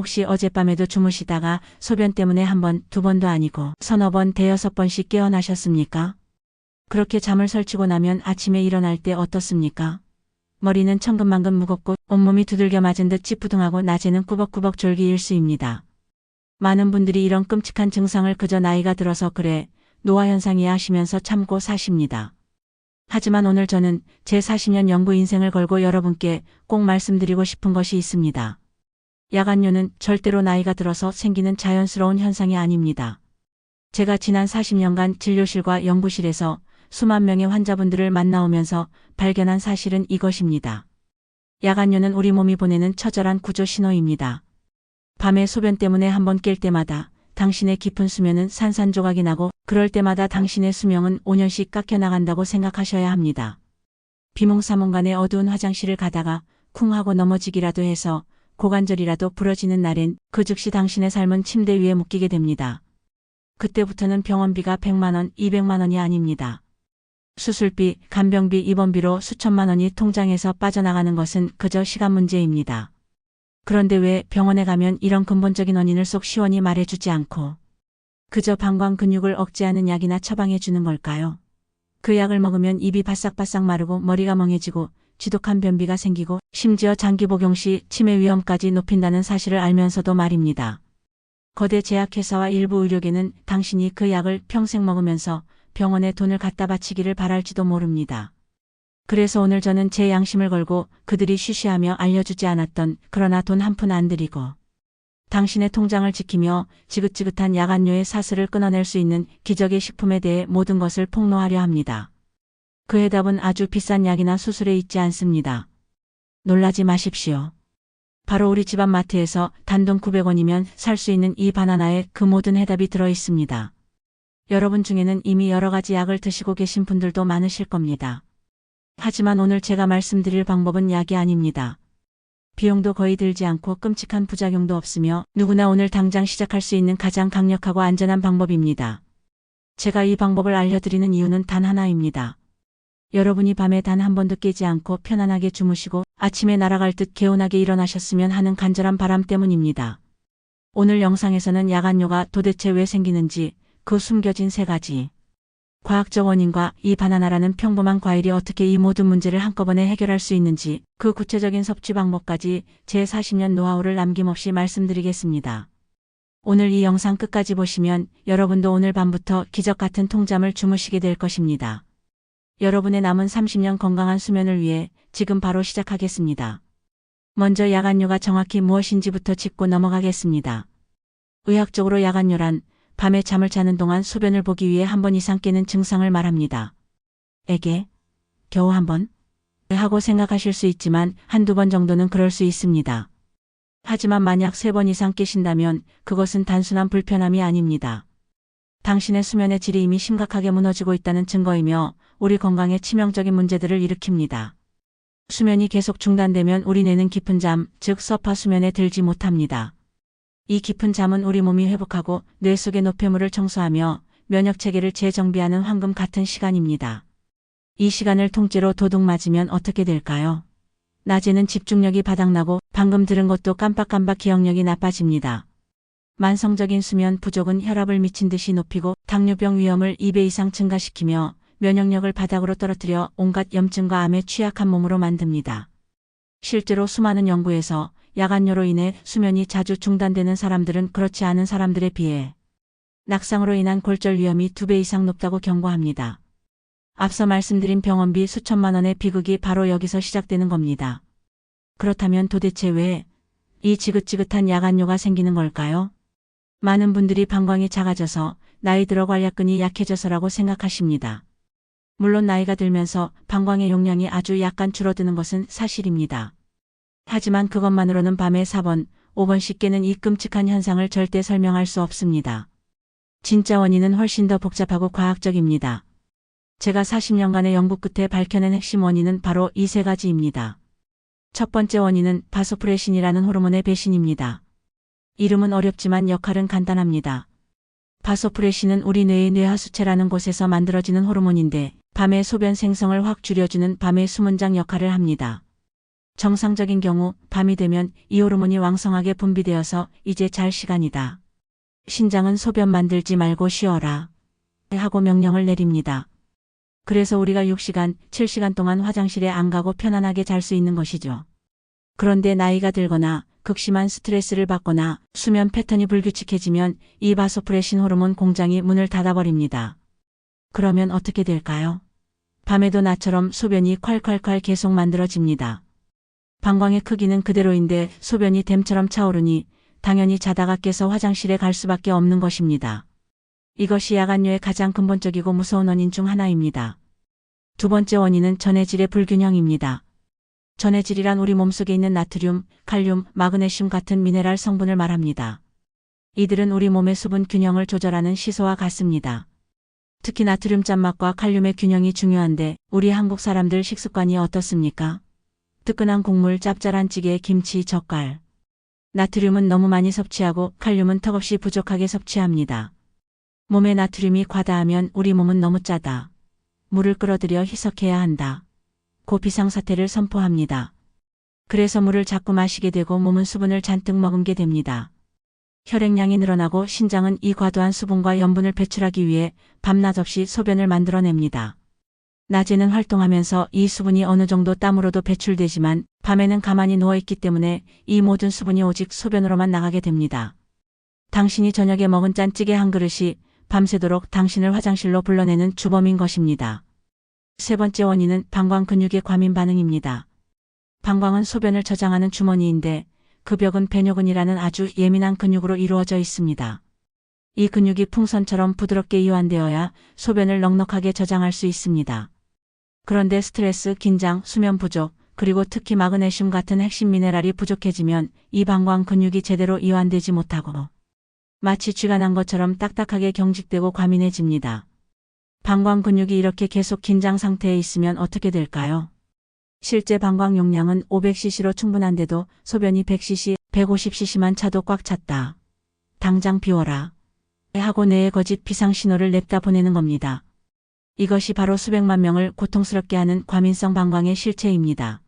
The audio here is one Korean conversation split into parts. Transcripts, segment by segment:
혹시 어젯밤에도 주무시다가 소변 때문에 한 번, 두 번도 아니고 서너 번, 대여섯 번씩 깨어나셨습니까? 그렇게 잠을 설치고 나면 아침에 일어날 때 어떻습니까? 머리는 천근만근 무겁고 온몸이 두들겨 맞은 듯 찌푸둥하고 낮에는 꾸벅꾸벅 졸기 일 수입니다. 많은 분들이 이런 끔찍한 증상을 그저 나이가 들어서 그래 노화 현상이야 하시면서 참고 사십니다. 하지만 오늘 저는 제 40년 연구 인생을 걸고 여러분께 꼭 말씀드리고 싶은 것이 있습니다. 야간뇨는 절대로 나이가 들어서 생기는 자연스러운 현상이 아닙니다. 제가 지난 40년간 진료실과 연구실에서 수만 명의 환자분들을 만나오면서 발견한 사실은 이것입니다. 야간뇨는 우리 몸이 보내는 처절한 구조 신호입니다. 밤에 소변 때문에 한 번 깰 때마다 당신의 깊은 수면은 산산조각이 나고 그럴 때마다 당신의 수명은 5년씩 깎여 나간다고 생각하셔야 합니다. 비몽사몽간에 어두운 화장실을 가다가 쿵 하고 넘어지기라도 해서 고관절이라도 부러지는 날엔 그 즉시 당신의 삶은 침대 위에 묶이게 됩니다. 그때부터는 병원비가 100만 원, 200만 원이 아닙니다. 수술비, 간병비, 입원비로 수천만 원이 통장에서 빠져나가는 것은 그저 시간 문제입니다. 그런데 왜 병원에 가면 이런 근본적인 원인을 쏙 시원히 말해주지 않고 그저 방광 근육을 억제하는 약이나 처방해 주는 걸까요? 그 약을 먹으면 입이 바싹바싹 마르고 머리가 멍해지고 지독한 변비가 생기고 심지어 장기 복용 시 치매 위험까지 높인다는 사실을 알면서도 말입니다. 거대 제약회사와 일부 의료계는 당신이 그 약을 평생 먹으면서 병원에 돈을 갖다 바치기를 바랄지도 모릅니다. 그래서 오늘 저는 제 양심을 걸고 그들이 쉬쉬하며 알려주지 않았던 그러나 돈 한 푼 안 들이고 당신의 통장을 지키며 지긋지긋한 야간료의 사슬을 끊어낼 수 있는 기적의 식품에 대해 모든 것을 폭로하려 합니다. 그 해답은 아주 비싼 약이나 수술에 있지 않습니다. 놀라지 마십시오. 바로 우리 집앞 마트에서 단돈 900원이면 살 수 있는 이 바나나에 그 모든 해답이 들어 있습니다. 여러분 중에는 이미 여러 가지 약을 드시고 계신 분들도 많으실 겁니다. 하지만 오늘 제가 말씀드릴 방법은 약이 아닙니다. 비용도 거의 들지 않고 끔찍한 부작용도 없으며 누구나 오늘 당장 시작할 수 있는 가장 강력하고 안전한 방법입니다. 제가 이 방법을 알려드리는 이유는 단 하나입니다. 여러분이 밤에 단 한 번도 깨지 않고 편안하게 주무시고 아침에 날아갈 듯 개운하게 일어나셨으면 하는 간절한 바람 때문입니다. 오늘 영상에서는 야간뇨가 도대체 왜 생기는지 그 숨겨진 세 가지 과학적 원인과 이 바나나라는 평범한 과일이 어떻게 이 모든 문제를 한꺼번에 해결할 수 있는지 그 구체적인 섭취 방법까지 제 40년 노하우를 남김없이 말씀드리겠습니다. 오늘 이 영상 끝까지 보시면 여러분도 오늘 밤부터 기적 같은 통잠을 주무시게 될 것입니다. 여러분의 남은 30년 건강한 수면을 위해 지금 바로 시작하겠습니다. 먼저 야간뇨가 정확히 무엇인지부터 짚고 넘어가겠습니다. 의학적으로 야간뇨란 밤에 잠을 자는 동안 소변을 보기 위해 한 번 이상 깨는 증상을 말합니다. 에게 겨우 한 번? 하고 생각하실 수 있지만 한두 번 정도는 그럴 수 있습니다. 하지만 만약 세 번 이상 깨신다면 그것은 단순한 불편함이 아닙니다. 당신의 수면의 질이 이미 심각하게 무너지고 있다는 증거이며 우리 건강에 치명적인 문제들을 일으킵니다. 수면이 계속 중단되면 우리 뇌는 깊은 잠, 즉 서파 수면에 들지 못합니다. 이 깊은 잠은 우리 몸이 회복하고 뇌 속의 노폐물을 청소하며 면역 체계를 재정비하는 황금 같은 시간입니다. 이 시간을 통째로 도둑 맞으면 어떻게 될까요? 낮에는 집중력이 바닥나고 방금 들은 것도 깜빡깜빡 기억력이 나빠집니다. 만성적인 수면 부족은 혈압을 미친 듯이 높이고 당뇨병 위험을 2배 이상 증가시키며 면역력을 바닥으로 떨어뜨려 온갖 염증과 암에 취약한 몸으로 만듭니다. 실제로 수많은 연구에서 야간뇨로 인해 수면이 자주 중단되는 사람들은 그렇지 않은 사람들에 비해 낙상으로 인한 골절 위험이 2배 이상 높다고 경고합니다. 앞서 말씀드린 병원비 수천만 원의 비극이 바로 여기서 시작되는 겁니다. 그렇다면 도대체 왜 이 지긋지긋한 야간뇨가 생기는 걸까요? 많은 분들이 방광이 작아져서 나이 들어 관략근이 약해져서라고 생각하십니다. 물론 나이가 들면서 방광의 용량이 아주 약간 줄어드는 것은 사실입니다. 하지만 그것만으로는 밤에 4번, 5번씩 깨는 이 끔찍한 현상을 절대 설명할 수 없습니다. 진짜 원인은 훨씬 더 복잡하고 과학적입니다. 제가 40년간의 연구 끝에 밝혀낸 핵심 원인은 바로 이 세 가지입니다. 첫 번째 원인은 바소프레신이라는 호르몬의 배신입니다. 이름은 어렵지만 역할은 간단합니다. 바소프레신은 우리 뇌의 뇌하수체라는 곳에서 만들어지는 호르몬인데 밤의 소변 생성을 확 줄여주는 밤의 수문장 역할을 합니다. 정상적인 경우 밤이 되면 이 호르몬이 왕성하게 분비되어서 이제 잘 시간이다. 신장은 소변 만들지 말고 쉬어라. 하고 명령을 내립니다. 그래서 우리가 6시간, 7시간 동안 화장실에 안 가고 편안하게 잘 수 있는 것이죠. 그런데 나이가 들거나 극심한 스트레스를 받거나 수면 패턴이 불규칙해지면 이 바소프레신 호르몬 공장이 문을 닫아버립니다. 그러면 어떻게 될까요? 밤에도 나처럼 소변이 콸콸콸 계속 만들어집니다. 방광의 크기는 그대로인데 소변이 댐처럼 차오르니 당연히 자다가 깨서 화장실에 갈 수밖에 없는 것입니다. 이것이 야간뇨의 가장 근본적이고 무서운 원인 중 하나입니다. 두 번째 원인은 전해질의 불균형입니다. 전해질이란 우리 몸속에 있는 나트륨, 칼륨, 마그네슘 같은 미네랄 성분을 말합니다. 이들은 우리 몸의 수분 균형을 조절하는 시소와 같습니다. 특히 나트륨 짠맛과 칼륨의 균형이 중요한데 우리 한국 사람들 식습관이 어떻습니까? 뜨끈한 국물, 짭짤한 찌개, 김치, 젓갈. 나트륨은 너무 많이 섭취하고 칼륨은 턱없이 부족하게 섭취합니다. 몸에 나트륨이 과다하면 우리 몸은 너무 짜다. 물을 끌어들여 희석해야 한다. 고 비상 사태를 선포합니다. 그래서 물을 자꾸 마시게 되고 몸은 수분을 잔뜩 머금게 됩니다. 혈액량이 늘어나고 신장은 이 과도한 수분과 염분을 배출하기 위해 밤낮 없이 소변을 만들어냅니다. 낮에는 활동하면서 이 수분이 어느 정도 땀으로도 배출되지만 밤에는 가만히 누워있기 때문에 이 모든 수분이 오직 소변으로만 나가게 됩니다. 당신이 저녁에 먹은 짠찌개 한 그릇이 밤새도록 당신을 화장실로 불러내는 주범인 것입니다. 세 번째 원인은 방광 근육의 과민 반응입니다. 방광은 소변을 저장하는 주머니인데 그 벽은 배뇨근이라는 아주 예민한 근육으로 이루어져 있습니다. 이 근육이 풍선처럼 부드럽게 이완되어야 소변을 넉넉하게 저장할 수 있습니다. 그런데 스트레스, 긴장, 수면 부족, 그리고 특히 마그네슘 같은 핵심 미네랄이 부족해지면 이 방광 근육이 제대로 이완되지 못하고 마치 쥐가 난 것처럼 딱딱하게 경직되고 과민해집니다. 방광 근육이 이렇게 계속 긴장 상태에 있으면 어떻게 될까요? 실제 방광 용량은 500cc로 충분한데도 소변이 100cc, 150cc만 차도 꽉 찼다. 당장 비워라. 하고 뇌에 거짓 비상 신호를 냅다 보내는 겁니다. 이것이 바로 수백만 명을 고통스럽게 하는 과민성 방광의 실체입니다.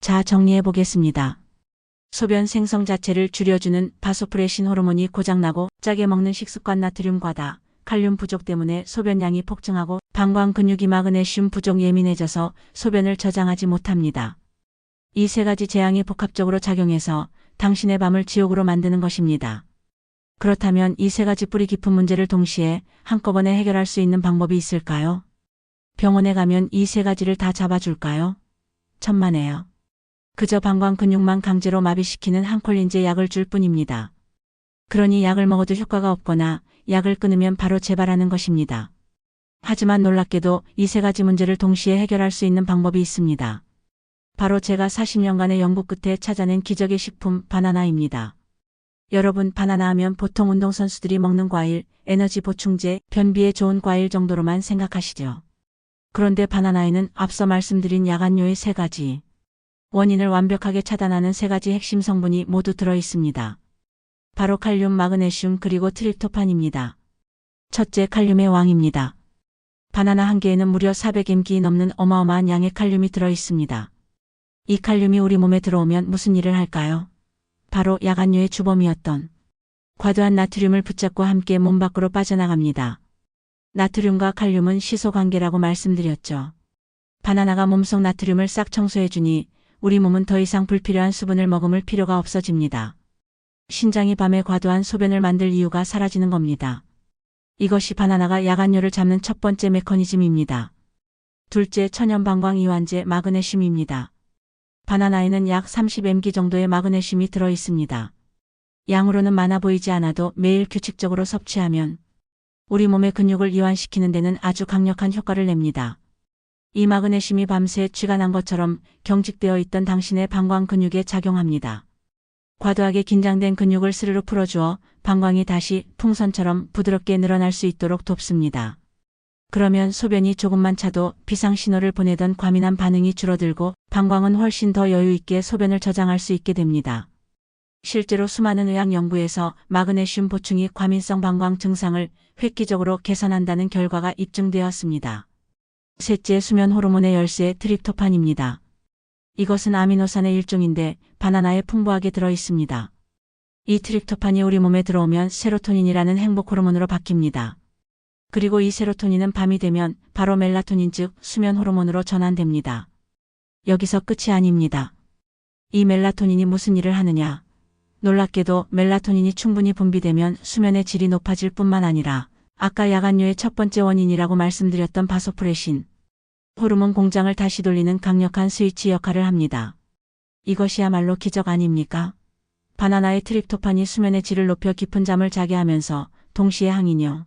자, 정리해 보겠습니다. 소변 생성 자체를 줄여주는 바소프레신 호르몬이 고장나고 짜게 먹는 식습관 나트륨 과다, 칼륨 부족 때문에 소변량이 폭증하고 방광 근육이 마그네슘 부족 예민해져서 소변을 저장하지 못합니다. 이 세 가지 재앙이 복합적으로 작용해서 당신의 밤을 지옥으로 만드는 것입니다. 그렇다면 이 세 가지 뿌리 깊은 문제를 동시에 한꺼번에 해결할 수 있는 방법이 있을까요? 병원에 가면 이 세 가지를 다 잡아줄까요? 천만에요. 그저 방광 근육만 강제로 마비시키는 한콜린제 약을 줄 뿐입니다. 그러니 약을 먹어도 효과가 없거나 약을 끊으면 바로 재발하는 것입니다. 하지만 놀랍게도 이 세 가지 문제를 동시에 해결할 수 있는 방법이 있습니다. 바로 제가 40년간의 연구 끝에 찾아낸 기적의 식품 바나나입니다. 여러분 바나나 하면 보통 운동선수들이 먹는 과일, 에너지 보충제, 변비에 좋은 과일 정도로만 생각하시죠. 그런데 바나나에는 앞서 말씀드린 야간뇨의 세 가지 원인을 완벽하게 차단하는 세 가지 핵심 성분이 모두 들어 있습니다. 바로 칼륨, 마그네슘 그리고 트립토판입니다. 첫째 칼륨의 왕입니다. 바나나 한 개에는 무려 400mg 넘는 어마어마한 양의 칼륨이 들어 있습니다. 이 칼륨이 우리 몸에 들어오면 무슨 일을 할까요? 바로 야간뇨의 주범이었던 과도한 나트륨을 붙잡고 함께 몸 밖으로 빠져나갑니다. 나트륨과 칼륨은 시소 관계라고 말씀드렸죠. 바나나가 몸속 나트륨을 싹 청소해주니 우리 몸은 더 이상 불필요한 수분을 머금을 필요가 없어집니다. 신장이 밤에 과도한 소변을 만들 이유가 사라지는 겁니다. 이것이 바나나가 야간뇨를 잡는 첫 번째 메커니즘입니다. 둘째 천연방광 이완제 마그네슘입니다. 바나나에는 약 30mg 정도의 마그네슘이 들어 있습니다. 양으로는 많아 보이지 않아도 매일 규칙적으로 섭취하면 우리 몸의 근육을 이완시키는 데는 아주 강력한 효과를 냅니다. 이 마그네슘이 밤새 쥐가 난 것처럼 경직되어 있던 당신의 방광 근육에 작용합니다. 과도하게 긴장된 근육을 스르르 풀어주어 방광이 다시 풍선처럼 부드럽게 늘어날 수 있도록 돕습니다. 그러면 소변이 조금만 차도 비상신호를 보내던 과민한 반응이 줄어들고 방광은 훨씬 더 여유있게 소변을 저장할 수 있게 됩니다. 실제로 수많은 의학 연구에서 마그네슘 보충이 과민성 방광 증상을 획기적으로 개선한다는 결과가 입증되었습니다. 셋째 수면 호르몬의 열쇠 트립토판입니다. 이것은 아미노산의 일종인데 바나나에 풍부하게 들어 있습니다. 이 트립토판이 우리 몸에 들어오면 세로토닌이라는 행복 호르몬으로 바뀝니다. 그리고 이 세로토닌은 밤이 되면 바로 멜라토닌 즉 수면 호르몬으로 전환됩니다. 여기서 끝이 아닙니다. 이 멜라토닌이 무슨 일을 하느냐? 놀랍게도 멜라토닌이 충분히 분비되면 수면의 질이 높아질 뿐만 아니라 아까 야간뇨의 첫 번째 원인이라고 말씀드렸던 바소프레신 호르몬 공장을 다시 돌리는 강력한 스위치 역할을 합니다. 이것이야말로 기적 아닙니까? 바나나의 트립토판이 수면의 질을 높여 깊은 잠을 자게 하면서 동시에 항이뇨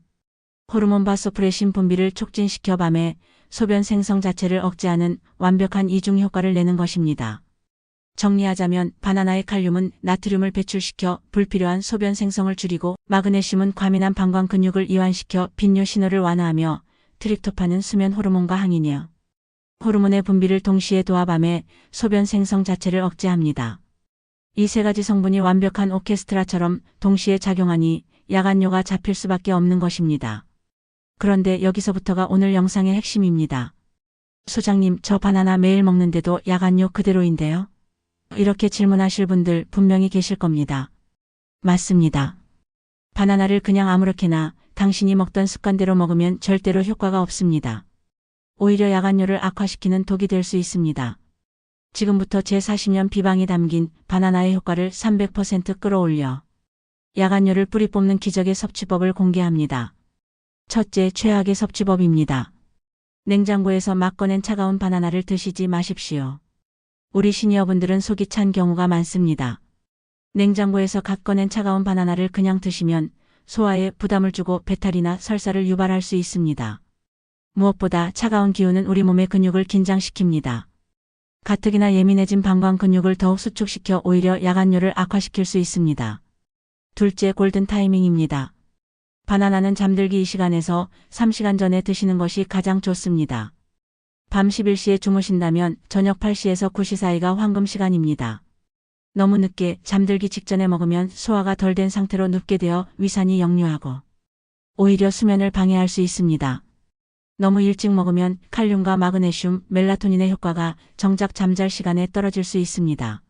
호르몬 바소프레신 분비를 촉진시켜 밤에 소변 생성 자체를 억제하는 완벽한 이중 효과를 내는 것입니다. 정리하자면 바나나의 칼륨은 나트륨을 배출시켜 불필요한 소변 생성을 줄이고 마그네슘은 과민한 방광 근육을 이완시켜 빈뇨 신호를 완화하며 트립토판은 수면 호르몬과 항이뇨 호르몬의 분비를 동시에 도와 밤에 소변 생성 자체를 억제합니다. 이 세 가지 성분이 완벽한 오케스트라처럼 동시에 작용하니 야간뇨가 잡힐 수밖에 없는 것입니다. 그런데 여기서부터가 오늘 영상의 핵심입니다. 소장님, 저 바나나 매일 먹는데도 야간뇨 그대로인데요? 이렇게 질문하실 분들 분명히 계실 겁니다. 맞습니다. 바나나를 그냥 아무렇게나 당신이 먹던 습관대로 먹으면 절대로 효과가 없습니다. 오히려 야간뇨를 악화시키는 독이 될 수 있습니다. 지금부터 제40년 비방이 담긴 바나나의 효과를 300% 끌어올려 야간뇨를 뿌리 뽑는 기적의 섭취법을 공개합니다. 첫째, 최악의 섭취법입니다. 냉장고에서 막 꺼낸 차가운 바나나를 드시지 마십시오. 우리 시니어분들은 속이 찬 경우가 많습니다. 냉장고에서 갓 꺼낸 차가운 바나나를 그냥 드시면 소화에 부담을 주고 배탈이나 설사를 유발할 수 있습니다. 무엇보다 차가운 기운은 우리 몸의 근육을 긴장시킵니다. 가뜩이나 예민해진 방광 근육을 더욱 수축시켜 오히려 야간뇨를 악화시킬 수 있습니다. 둘째 골든 타이밍입니다. 바나나는 잠들기 이 시간에서 3시간 전에 드시는 것이 가장 좋습니다. 밤 11시에 주무신다면 저녁 8시에서 9시 사이가 황금 시간입니다. 너무 늦게 잠들기 직전에 먹으면 소화가 덜 된 상태로 눕게 되어 위산이 역류하고 오히려 수면을 방해할 수 있습니다. 너무 일찍 먹으면 칼륨과 마그네슘, 멜라토닌의 효과가 정작 잠잘 시간에 떨어질 수 있습니다.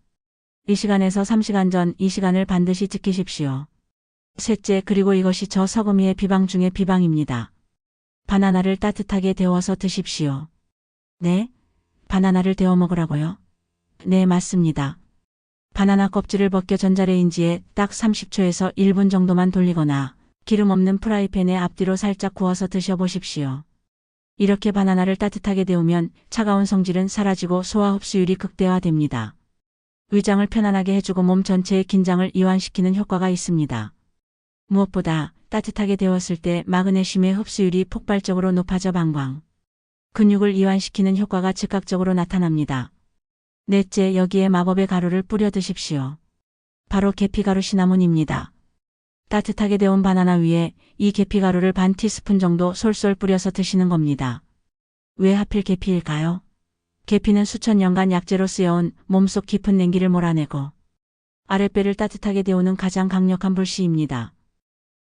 이 시간에서 3시간 전 이 시간을 반드시 지키십시오. 셋째, 그리고 이것이 저 서금이의 비방 중의 비방입니다. 바나나를 따뜻하게 데워서 드십시오. 네? 바나나를 데워 먹으라고요? 네, 맞습니다. 바나나 껍질을 벗겨 전자레인지에 딱 30초에서 1분 정도만 돌리거나 기름 없는 프라이팬에 앞뒤로 살짝 구워서 드셔보십시오. 이렇게 바나나를 따뜻하게 데우면 차가운 성질은 사라지고 소화 흡수율이 극대화됩니다. 위장을 편안하게 해주고 몸 전체의 긴장을 이완시키는 효과가 있습니다. 무엇보다 따뜻하게 데웠을 때 마그네슘의 흡수율이 폭발적으로 높아져 방광, 근육을 이완시키는 효과가 즉각적으로 나타납니다. 넷째, 여기에 마법의 가루를 뿌려 드십시오. 바로 계피가루 시나몬입니다. 따뜻하게 데운 바나나 위에 이 계피 가루를 반 티스푼 정도 솔솔 뿌려서 드시는 겁니다. 왜 하필 계피일까요? 계피는 수천 년간 약재로 쓰여온 몸속 깊은 냉기를 몰아내고 아랫배를 따뜻하게 데우는 가장 강력한 불씨입니다.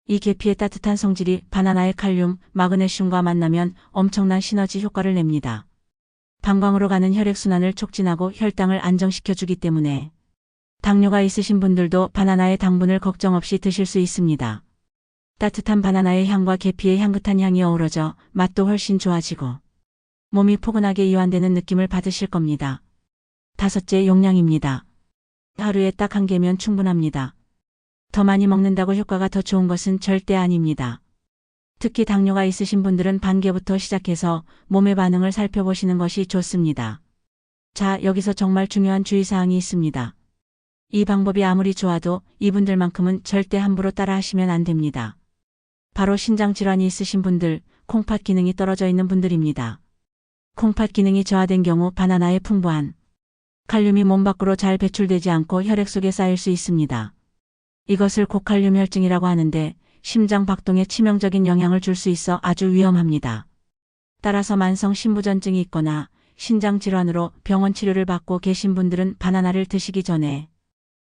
이 계피의 따뜻한 성질이 바나나의 칼륨, 마그네슘과 만나면 엄청난 시너지 효과를 냅니다. 방광으로 가는 혈액순환을 촉진하고 혈당을 안정시켜주기 때문에 당뇨가 있으신 분들도 바나나의 당분을 걱정 없이 드실 수 있습니다. 따뜻한 바나나의 향과 계피의 향긋한 향이 어우러져 맛도 훨씬 좋아지고 몸이 포근하게 이완되는 느낌을 받으실 겁니다. 다섯째 용량입니다. 하루에 딱 한 개면 충분합니다. 더 많이 먹는다고 효과가 더 좋은 것은 절대 아닙니다. 특히 당뇨가 있으신 분들은 반 개부터 시작해서 몸의 반응을 살펴보시는 것이 좋습니다. 자, 여기서 정말 중요한 주의사항이 있습니다. 이 방법이 아무리 좋아도 이분들만큼은 절대 함부로 따라 하시면 안 됩니다. 바로 신장 질환이 있으신 분들, 콩팥 기능이 떨어져 있는 분들입니다. 콩팥 기능이 저하된 경우 바나나의 풍부한 칼륨이 몸 밖으로 잘 배출되지 않고 혈액 속에 쌓일 수 있습니다. 이것을 고칼륨 혈증이라고 하는데 심장 박동에 치명적인 영향을 줄 수 있어 아주 위험합니다. 따라서 만성 신부전증이 있거나 신장 질환으로 병원 치료를 받고 계신 분들은 바나나를 드시기 전에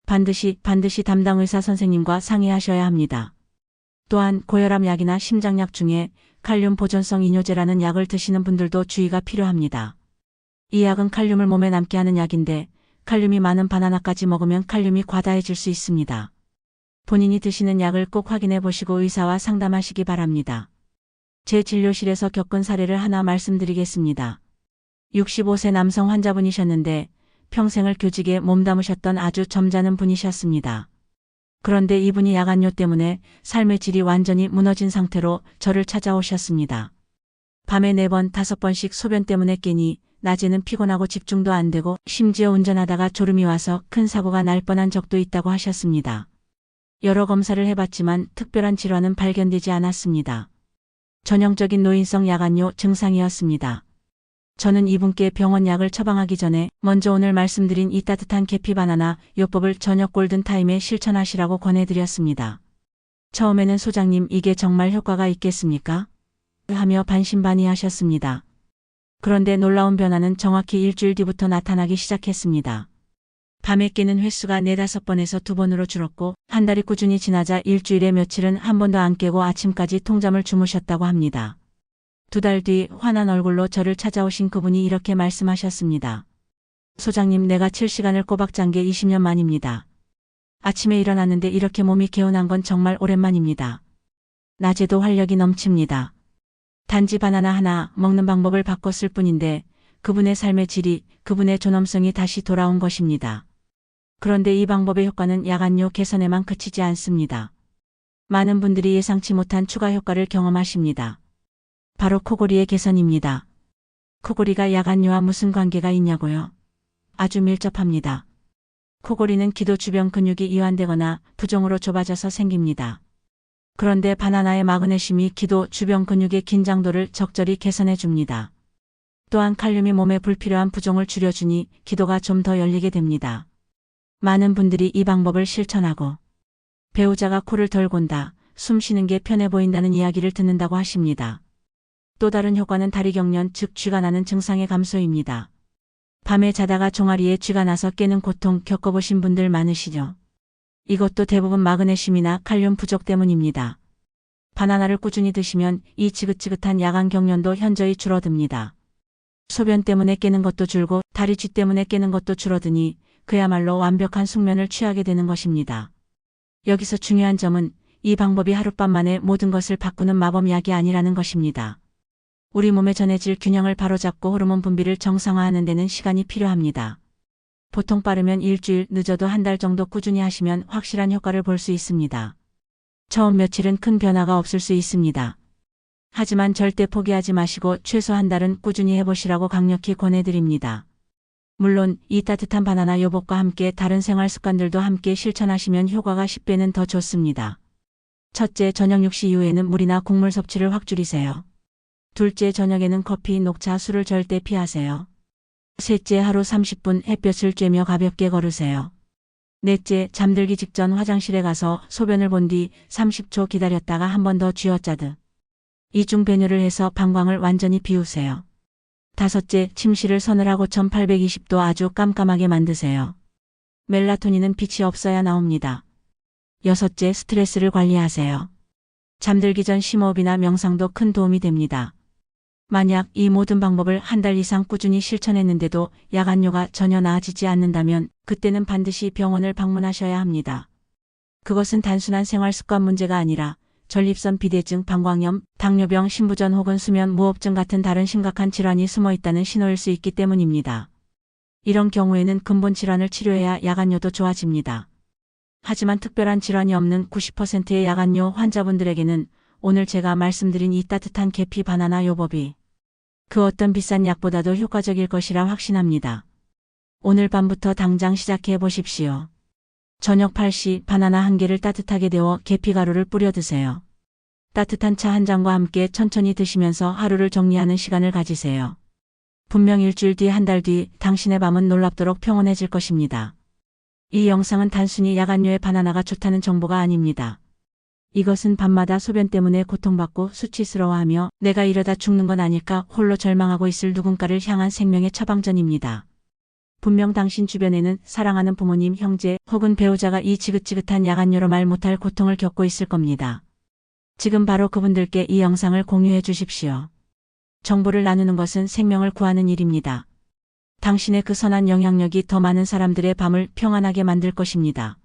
반드시 반드시 담당 의사 선생님과 상의하셔야 합니다. 또한 고혈압 약이나 심장약 중에 칼륨 보존성 이뇨제라는 약을 드시는 분들도 주의가 필요합니다. 이 약은 칼륨을 몸에 남게 하는 약인데 칼륨이 많은 바나나까지 먹으면 칼륨이 과다해질 수 있습니다. 본인이 드시는 약을 꼭 확인해 보시고 의사와 상담하시기 바랍니다. 제 진료실에서 겪은 사례를 하나 말씀드리겠습니다. 65세 남성 환자분이셨는데 평생을 교직에 몸담으셨던 아주 점잖은 분이셨습니다. 그런데 이분이 야간요 때문에 삶의 질이 완전히 무너진 상태로 저를 찾아오셨습니다. 밤에 네 번, 다섯 번씩 소변 때문에 깨니 낮에는 피곤하고 집중도 안 되고 심지어 운전하다가 졸음이 와서 큰 사고가 날 뻔한 적도 있다고 하셨습니다. 여러 검사를 해봤지만 특별한 질환은 발견되지 않았습니다. 전형적인 노인성 야간요 증상이었습니다. 저는 이분께 병원 약을 처방하기 전에 먼저 오늘 말씀드린 이 따뜻한 계피 바나나 요법을 저녁 골든타임에 실천하시라고 권해드렸습니다. 처음에는 소장님 이게 정말 효과가 있겠습니까? 하며 반신반의하셨습니다. 그런데 놀라운 변화는 정확히 일주일 뒤부터 나타나기 시작했습니다. 밤에 깨는 횟수가 네다섯 번에서 두 번으로 줄었고 한 달이 꾸준히 지나자 일주일에 며칠은 한 번도 안 깨고 아침까지 통잠을 주무셨다고 합니다. 두 달 뒤 환한 얼굴로 저를 찾아오신 그분이 이렇게 말씀하셨습니다. 소장님 내가 7시간을 꼬박 잔 게 20년 만입니다. 아침에 일어났는데 이렇게 몸이 개운한 건 정말 오랜만입니다. 낮에도 활력이 넘칩니다. 단지 바나나 하나 먹는 방법을 바꿨을 뿐인데 그분의 삶의 질이 그분의 존엄성이 다시 돌아온 것입니다. 그런데 이 방법의 효과는 야간요 개선에만 그치지 않습니다. 많은 분들이 예상치 못한 추가 효과를 경험하십니다. 바로 코골이의 개선입니다. 코골이가 야간요와 무슨 관계가 있냐고요? 아주 밀접합니다. 코골이는 기도 주변 근육이 이완되거나 부종으로 좁아져서 생깁니다. 그런데 바나나의 마그네슘이 기도 주변 근육의 긴장도를 적절히 개선해 줍니다. 또한 칼륨이 몸에 불필요한 부종을 줄여주니 기도가 좀 더 열리게 됩니다. 많은 분들이 이 방법을 실천하고 배우자가 코를 덜 곤다, 숨 쉬는 게 편해 보인다는 이야기를 듣는다고 하십니다. 또 다른 효과는 다리 경련 즉 쥐가 나는 증상의 감소입니다. 밤에 자다가 종아리에 쥐가 나서 깨는 고통 겪어보신 분들 많으시죠? 이것도 대부분 마그네슘이나 칼륨 부족 때문입니다. 바나나를 꾸준히 드시면 이 지긋지긋한 야간 경련도 현저히 줄어듭니다. 소변 때문에 깨는 것도 줄고 다리 쥐 때문에 깨는 것도 줄어드니 그야말로 완벽한 숙면을 취하게 되는 것입니다. 여기서 중요한 점은 이 방법이 하룻밤 만에 모든 것을 바꾸는 마법약이 아니라는 것입니다. 우리 몸의 전해질 균형을 바로잡고 호르몬 분비를 정상화하는 데는 시간이 필요합니다. 보통 빠르면 일주일, 늦어도 한 달 정도 꾸준히 하시면 확실한 효과를 볼 수 있습니다. 처음 며칠은 큰 변화가 없을 수 있습니다. 하지만 절대 포기하지 마시고 최소 한 달은 꾸준히 해보시라고 강력히 권해드립니다. 물론 이 따뜻한 바나나 요법과 함께 다른 생활 습관들도 함께 실천하시면 효과가 10배는 더 좋습니다. 첫째, 저녁 6시 이후에는 물이나 국물 섭취를 확 줄이세요. 둘째, 저녁에는 커피, 녹차, 술을 절대 피하세요. 셋째, 하루 30분 햇볕을 쬐며 가볍게 걸으세요. 넷째, 잠들기 직전 화장실에 가서 소변을 본 뒤 30초 기다렸다가 한 번 더 쥐어짜듯. 이중 배뇨를 해서 방광을 완전히 비우세요. 다섯째, 침실을 서늘하고 1820도 아주 깜깜하게 만드세요. 멜라토닌은 빛이 없어야 나옵니다. 여섯째, 스트레스를 관리하세요. 잠들기 전 심호흡이나 명상도 큰 도움이 됩니다. 만약 이 모든 방법을 한 달 이상 꾸준히 실천했는데도 야간요가 전혀 나아지지 않는다면 그때는 반드시 병원을 방문하셔야 합니다. 그것은 단순한 생활 습관 문제가 아니라 전립선 비대증, 방광염, 당뇨병, 신부전 혹은 수면 무호흡증 같은 다른 심각한 질환이 숨어 있다는 신호일 수 있기 때문입니다. 이런 경우에는 근본 질환을 치료해야 야간요도 좋아집니다. 하지만 특별한 질환이 없는 90%의 야간요 환자분들에게는 오늘 제가 말씀드린 이 따뜻한 계피 바나나 요법이 그 어떤 비싼 약보다도 효과적일 것이라 확신합니다. 오늘 밤부터 당장 시작해 보십시오. 저녁 8시 바나나 한 개를 따뜻하게 데워 계피가루를 뿌려 드세요. 따뜻한 차 한 잔과 함께 천천히 드시면서 하루를 정리하는 시간을 가지세요. 분명 일주일 뒤 한 달 뒤 당신의 밤은 놀랍도록 평온해질 것입니다. 이 영상은 단순히 야간요의 바나나가 좋다는 정보가 아닙니다. 이것은 밤마다 소변 때문에 고통받고 수치스러워하며 내가 이러다 죽는 건 아닐까 홀로 절망하고 있을 누군가를 향한 생명의 처방전입니다. 분명 당신 주변에는 사랑하는 부모님, 형제 혹은 배우자가 이 지긋지긋한 야간요로 말 못할 고통을 겪고 있을 겁니다. 지금 바로 그분들께 이 영상을 공유해 주십시오. 정보를 나누는 것은 생명을 구하는 일입니다. 당신의 그 선한 영향력이 더 많은 사람들의 밤을 평안하게 만들 것입니다.